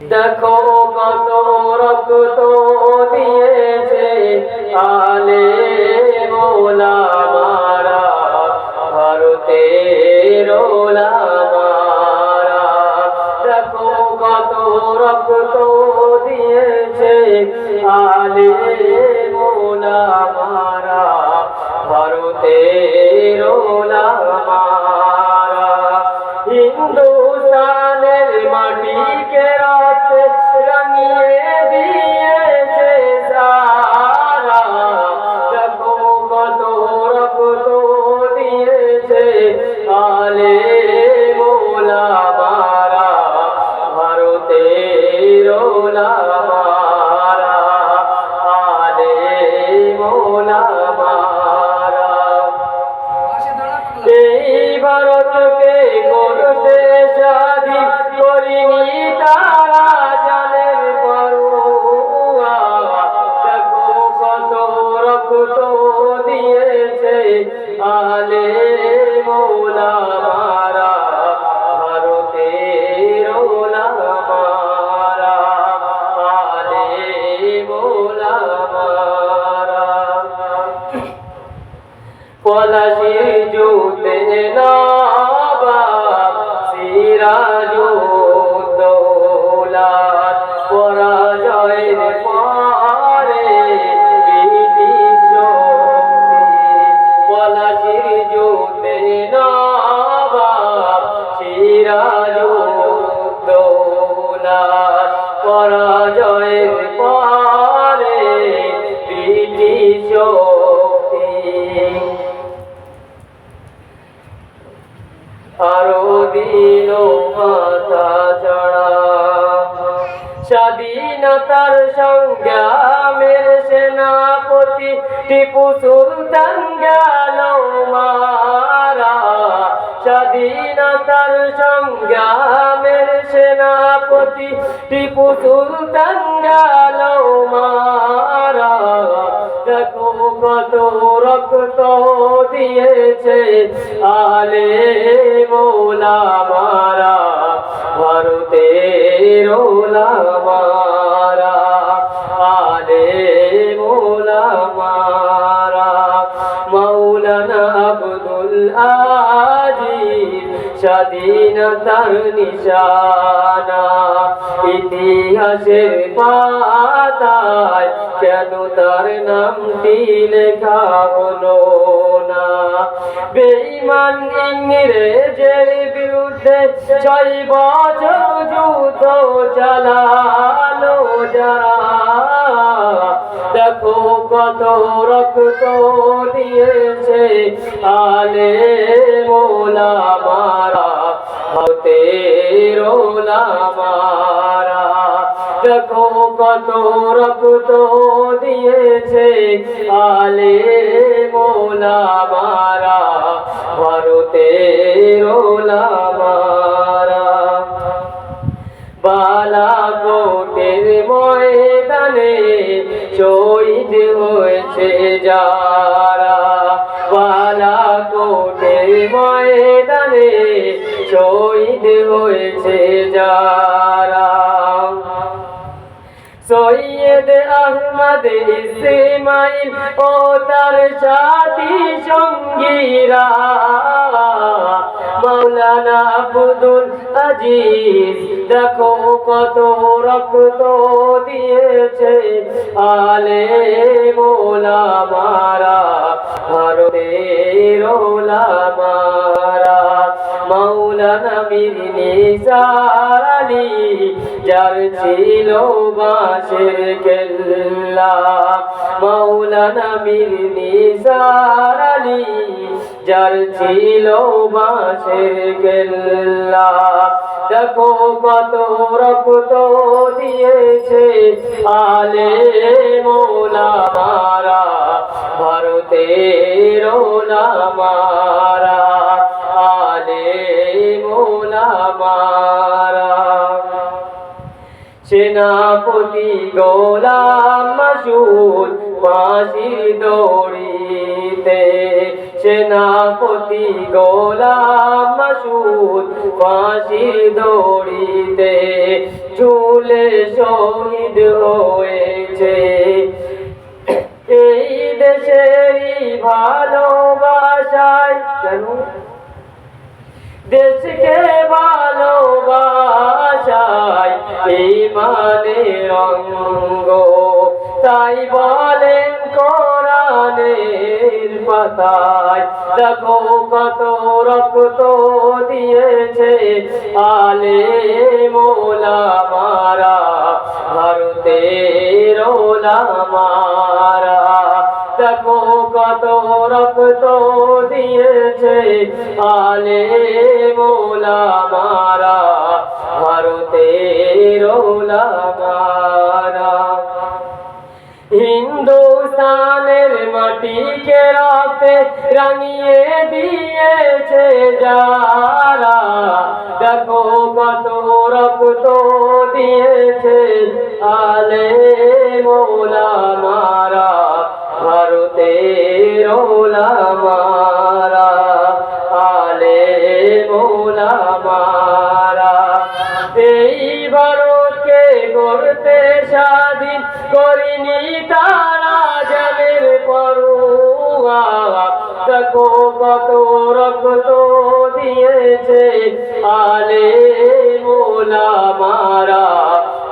দেখো কত রক্ত দিয়েছে আলে মোলা মারা, ভারতের ওলা মারা। দেখো কত রক্ত দিয়েছে আলে মোলা মোলা মারা এই ভারতকে করতে স্বাধীন করিনি জুতে নবাব সিরাজুদ্দৌলাত আরও দিল মাথা চড়া। স্বাধীনতার সংগ্রামের সেনাপতি টিপু সুলতান গেল মারা। স্বাধীনতার সংগ্রামের সেনাপতি টিপু সুলতান গেল মারা। দেখো কত রক্ত দিয়েছে আলে মোলা মারা ভারতের ওলা মারা আলে মোলা মারা মৌলানা আব্দুল আজিজ স্বাধীনতার নিশানা ইতিহাসের পাতায়, কেন তার নামটি লেখা হলো না? বেঈমান ইংরেজের বিরুদ্ধে ছয় বছর যুদ্ধ চালালো যারা। দেখো কত রক্ত দিয়েছে আলে কত রক্ত দিয়েছে আলে মোলা মারা ভারতের ওলা মারা বালাকোটের ময়দানে শহীদ হয়েছে যারা। বালাকোটের ময়দানে শহীদ হয়েছে যারা। সৈয়দ আহমদ ইসমাইল ও তার সাথী সঙ্গীরা। মৌলানা আব্দুল আজিজ, দেখো কত রক্ত দিয়েছে আলে মোলা মারা ভারতের মারা মৌলানা নিসার আলী, যার ছিল বাঁশের কেল্লা। মৌলানা নিসার আলী, যার ছিল বাঁশের কেল্লা। দেখো কত রক্ত দিয়েছে আলে মোলা মারা ভারতের মারা সেনাপতি গোলাম মাসুদ ফাঁসির দড়িতে। সেনাপতি গোলাম মাসুদ ফাঁসির দড়িতে মিলে শহীদ হয়েছে। এই দেশেরই ভালোবাসায় কেন দেশকে ইমানের অঙ্গ। তাই বলেন কোরআনের পাতায়, দেখো কত রক্ত দিয়েছে আলে মোলা মারা ভারতের ওলা মারা দেখো কত রক্ত দিয়েছে আলে মোলা মারা হিন্দুস্তানের মাটিকে রাতে রাঙিয়ে দিয়েছে যারা। দেখো কত রক্ত দিয়েছে আলে মোলা মারা, ভারতের ওলা মারা। করিনি তারা জলের পড়ুয়া দেখো কত রক্ত দিয়েছে আলে মোলা মারা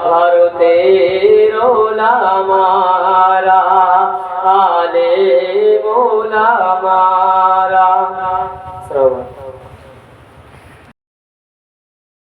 ভারতের ওলা মারা আলে মোলা মারা